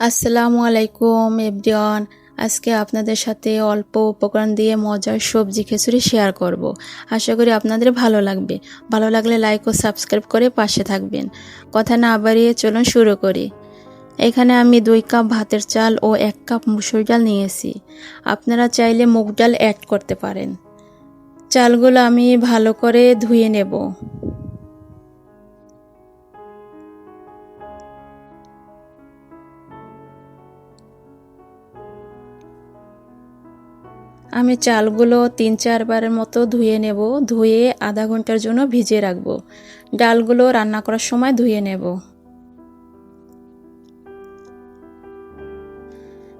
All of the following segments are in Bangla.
আসসালামু আলাইকুম, এভরিওয়ান। আজকে আপনাদের সাথে অল্প উপকরণ দিয়ে মজার সবজি খিচুড়ি শেয়ার করব। আশা করি আপনাদের ভালো লাগবে। ভালো লাগলে লাইক ও সাবস্ক্রাইব করে পাশে থাকবেন। কথা না বাড়িয়ে চলুন শুরু করি। এখানে আমি দুই কাপ ভাতের চাল ও এক কাপ মুসুর ডাল নিয়েছি। আপনারা চাইলে মুগ ডাল অ্যাড করতে পারেন। চালগুলো আমি ভালো করে ধুয়ে নেব। আমি চালগুলো তিন চারবারের মতো ধুয়ে নেব, ধুয়ে আধা ঘণ্টার জন্য ভিজিয়ে রাখব। ডালগুলো রান্না করার সময় ধুয়ে নেব।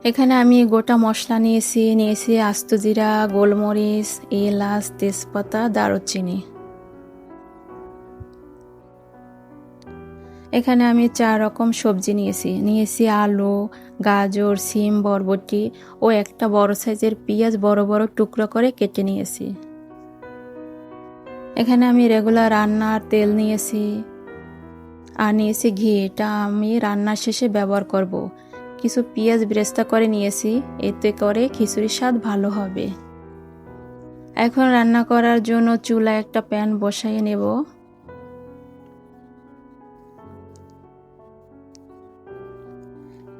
এখানে আমি গোটা মশলা নিয়েছি নিয়েছি আস্ত জিরা, গোলমরিচ, এলাচ, তেজপাতা, দারুচিনি। এখানে আমি চার রকম সবজি নিয়েছি। নিয়েছি আলু, গাজর, সিম, বরবটি ও একটা বড় সাইজের পেঁয়াজ বড় বড় টুকরো করে কেটে নিয়েছি। এখানে আমি রেগুলার রান্নার তেল নিয়েছি আর নিয়েছি ঘি। এটা আমি রান্নার শেষে ব্যবহার করব। কিছু পেঁয়াজ ব্রেস্তা করে নিয়েছি। এতে করে খিচুড়ির স্বাদ ভালো হবে। এখন রান্না করার জন্য চুলা একটা প্যান বসাইয়ে নেব।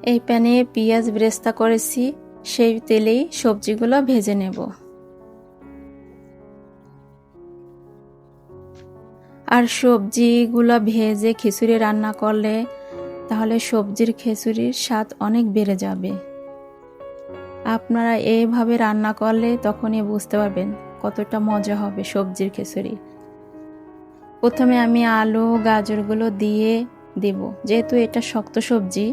এই প্যানে পেঁয়াজ ব্রেস্তা করেছি, সেই তেলেই সবজিগুলো ভেজে নেব। আর সবজিগুলো ভেজে খিচুড়ি রান্না করলে তাহলে সবজির খিচুড়ির স্বাদ অনেক বেড়ে যাবে। আপনারা এইভাবে রান্না করলে তখনই বুঝতে পারবেন কতটা মজা হবে সবজির খিচুড়ি। প্রথমে আমি আলু, গাজরগুলো দিয়ে দেব, যেহেতু এটা শক্ত সবজি।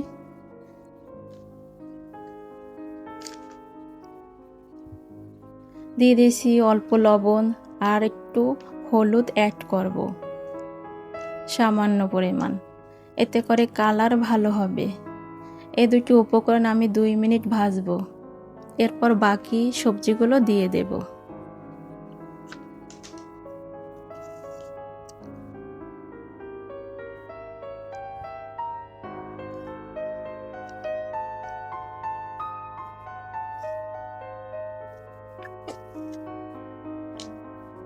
দিয়ে দিয়েছি অল্প লবণ আর একটু হলুদ অ্যাড করব। সামান্য পরিমাণ। এতে করে কালার ভালো হবে। এ দুটি উপকরণ আমি দুই মিনিট ভাজবো। এরপর বাকি সবজিগুলো দিয়ে দেবো।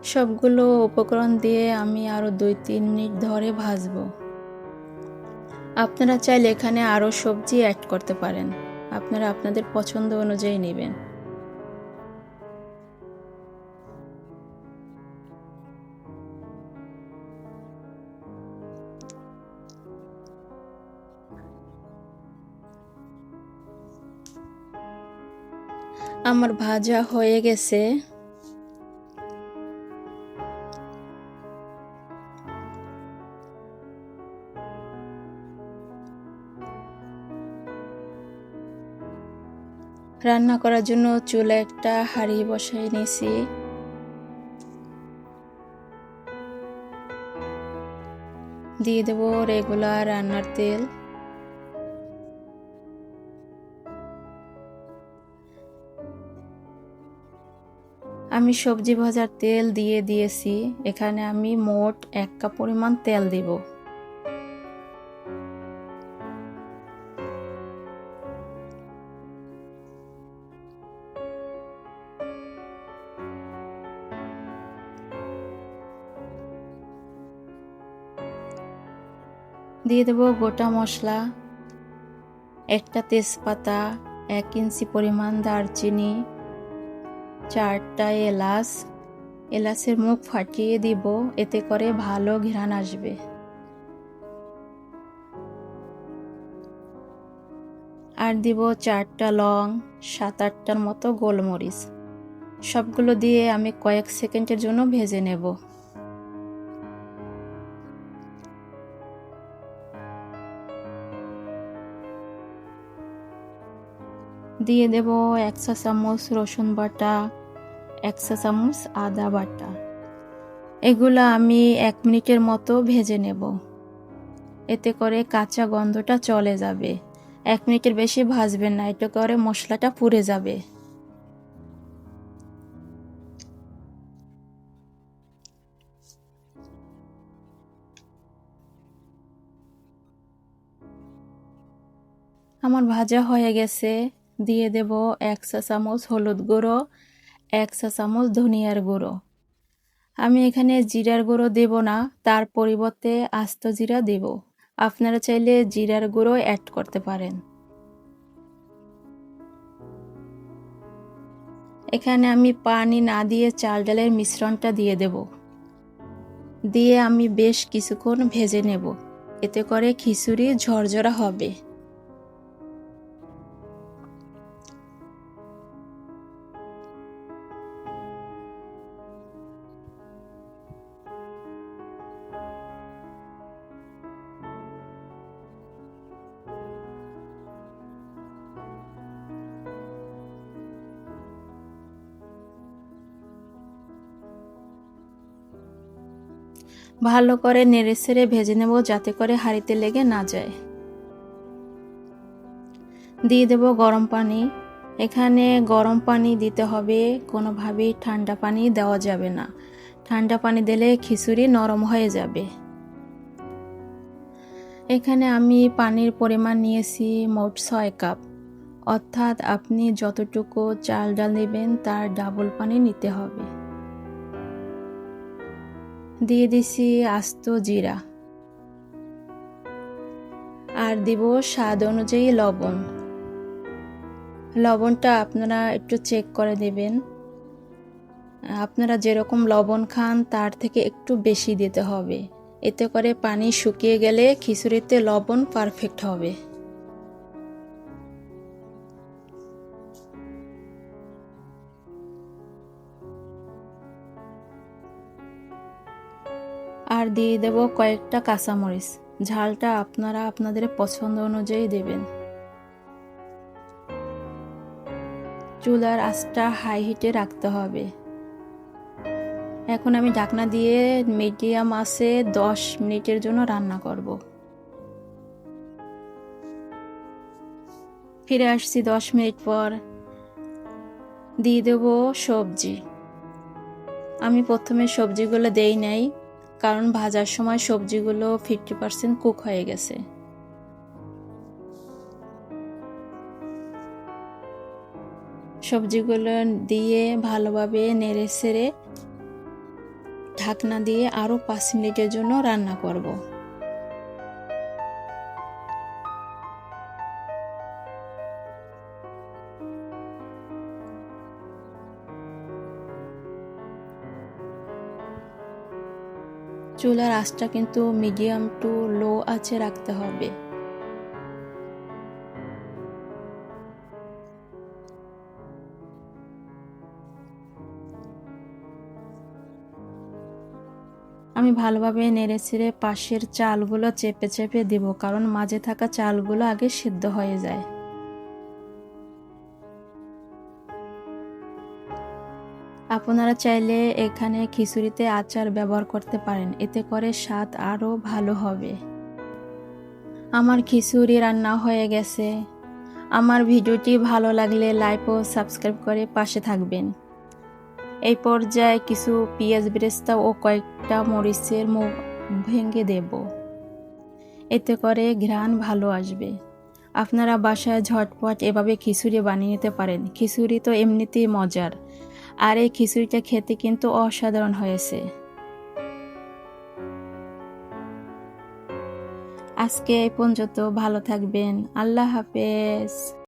সবগুলো উপকরণ দিয়ে আমি আরও দুই, তিন মিনিট ধরে ভাজবো। আপনারা চাইলে এখানে আরও সবজি অ্যাড করতে পারেন। আপনারা আপনাদের পছন্দ অনুযায়ী নেবেন। আমার ভাজা হয়ে গেছে। রান্না করার জন্য চুলে একটা হাঁড়ি বসাই নিয়েছি। দিয়ে দেব রেগুলার রান্নার তেল। আমি সবজি ভাজার তেল দিয়ে দিয়েছি। এখানে আমি মোট এক কাপ পরিমাণ তেল দিব। দিয়ে দেব গোটা মশলা, একটা তেজপাতা, এক ইঞ্চি পরিমাণ দারচিনি, চারটা এলাচ। এলাচের মুখ ফাটিয়ে দিব, এতে করে ভালো ঘ্রাণ আসবে। আর দিব চারটা লং, সাত আটটার মতো গোলমরিচ। সবগুলো দিয়ে আমি কয়েক সেকেন্ডের জন্য ভেজে নেব। দিয়ে দেব এক চা চামচ রসুন বাটা, এক চা চামচ আদা বাটা। এগুলো আমি এক মিনিটের মতো ভেজে নেব। এতে করে কাঁচা গন্ধটা চলে যাবে। এক মিনিটের বেশি ভাজবেন না, এতে করে মশলাটা পুড়ে যাবে। আমার ভাজা হয়ে গেছে। দিয়ে দেব এক চা চামচ হলুদ গুঁড়ো, এক চা চামচ ধনিয়ার গুঁড়ো। আমি এখানে জিরার গুঁড়ো দেব না, তার পরিবর্তে আস্ত জিরা দেব। আপনারা চাইলে জিরার গুঁড়ো অ্যাড করতে পারেন। এখানে আমি পানি না দিয়ে চাল ডালের মিশ্রণটা দিয়ে দেব। দিয়ে আমি বেশ কিছুক্ষণ ভেজে নেব। এতে করে খিচুড়ি ঝরঝরা হবে। ভালো করে নেড়ে ছেড়ে ভেজে নেব যাতে করে হাঁড়িতে লেগে না যায়। দিয়ে দেব গরম পানি। এখানে গরম পানি দিতে হবে, কোনোভাবেই ঠান্ডা পানি দেওয়া যাবে না। ঠান্ডা পানি দিলে খিচুড়ি নরম হয়ে যাবে। এখানে আমি পানির পরিমাণ নিয়েছি মোট ছয় কাপ। অর্থাৎ আপনি যতটুকু চাল ডাল নেবেন, তার ডাবল পানি নিতে হবে। দিয়ে দিছি আস্ত জিরা। আর দিব স্বাদ অনুযায়ী লবণ। লবণটা আপনারা একটু চেক করে দেবেন আপনারা যেরকম লবণ খান, তার থেকে একটু বেশি দিতে হবে। এতে করে পানি শুকিয়ে গেলে খিচুড়িতে লবণ পারফেক্ট হবে। আর দিয়ে দেব কয়েকটা কাঁচামরিচ। ঝালটা আপনারা আপনাদের পছন্দ অনুযায়ী দেবেন। চুলার আঁচটা হাই হিটে রাখতে হবে। এখন আমি ঢাকনা দিয়ে মিডিয়াম আছে দশ মিনিটের জন্য রান্না করব। ফিরে আসছি দশ মিনিট পর। দিয়ে দেব সবজি। আমি প্রথমে সবজিগুলো দেই নাই। কারণ ভাজার সময় সবজিগুলো ফিফটি পার্সেন্ট কুক হয়ে গেছে। সবজিগুলো দিয়ে ভালোভাবে নেড়ে সেড়ে ঢাকনা দিয়ে আরও পাঁচ মিনিটের জন্য রান্না করব। চুলার আঁচটা কিন্তু মিডিয়াম টু লো আছে রাখতে হবে। আমি ভালোভাবে নেড়ে ছেড়ে পাশের চালগুলো চেপে চেপে দিব, কারণ মাঝে থাকা চালগুলো আগে সিদ্ধ হয়ে যায়। আপনারা চাইলে এখানে খিচুড়িতে আচার ব্যবহার করতে পারেন। এতে করে স্বাদ আরও ভালো হবে। আমার খিচুড়ি রান্না হয়ে গেছে। আমার ভিডিওটি ভালো লাগলে লাইক ও সাবস্ক্রাইব করে পাশে থাকবেন। এই পর্যায়ে কিছু পেঁয়াজ বেরেস্তা ও কয়েকটা মরিচের মুখ ভেঙে দেব। এতে করে ঘ্রাণ ভালো আসবে। আপনারা বাসায় ঝটপট এভাবে খিচুড়ি বানিয়ে নিতে পারেন। খিচুড়ি তো এমনিতেই মজার। আর এই খিচুড়িটা খেতে কিন্তু অসাধারণ হয়েছে। আজকে এই পর্যন্ত ভালো থাকবেন। আল্লাহ হাফেজ।